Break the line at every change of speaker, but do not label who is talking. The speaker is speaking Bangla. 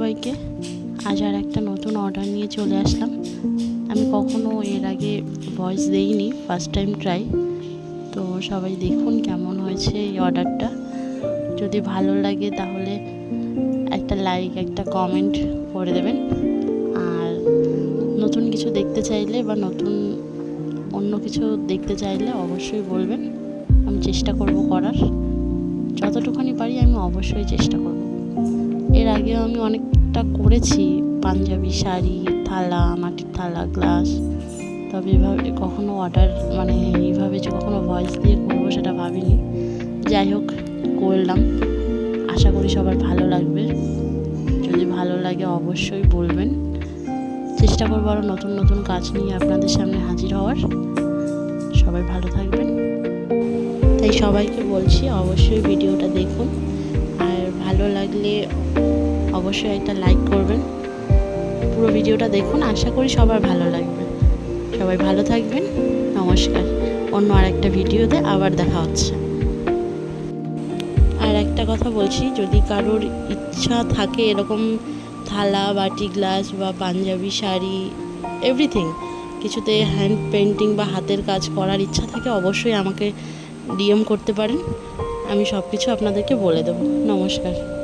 সবাইকে। আজ আর একটা নতুন অর্ডার নিয়ে চলে আসলাম। আমি কখনো এর আগে ভয়েস দেইনি ফার্স্ট টাইম ট্রাই তো সবাই দেখুন কেমন হয়েছে এই অর্ডারটা যদি ভালো লাগে তাহলে একটা লাইক একটা কমেন্ট করে দেবেন। আর নতুন কিছু দেখতে চাইলে বা নতুন অন্য কিছু দেখতে চাইলে অবশ্যই বলবেন। আমি চেষ্টা করব করার। যতটুকুনি পারি আমি অবশ্যই চেষ্টা করব। এর আগেও আমি অনেকটা করেছি। পাঞ্জাবি শাড়ি, থালা, মাটির থালা, গ্লাস। তবে এভাবে কখনো অর্ডার মানে এইভাবে যে কখনো ভয়েস দিয়ে করব সেটা ভাবিনি। যাই হোক, করলাম। আশা করি সবার ভালো লাগবে। যদি ভালো লাগে অবশ্যই বলবেন। চেষ্টা করব আরও নতুন নতুন কাজ নিয়ে আপনাদের সামনে হাজির হওয়ার। সবাই ভালো থাকবেন। তাই সবাইকে বলছি অবশ্যই ভিডিওটা দেখুন। আর ভালো লাগলে অবশ্যই একটা লাইক করবেন। পুরো ভিডিওটা দেখুন, আশা করি সবার ভালো লাগবে। সবাই ভালো থাকবেন, নমস্কার। অন্য আর একটা ভিডিওতে আবার দেখা হচ্ছে। আর একটা কথা বলছি, যদি কারোর ইচ্ছা থাকে এরকম থালা, বাটি গ্লাস বা পাঞ্জাবি, শাড়ি এভরিথিং কিছুতে হ্যান্ড পেন্টিং বা হাতের কাজ করার ইচ্ছা থাকে, অবশ্যই আমাকে ডিএম করতে পারেন। আমি সব কিছু আপনাদেরকে বলে দেবো। নমস্কার।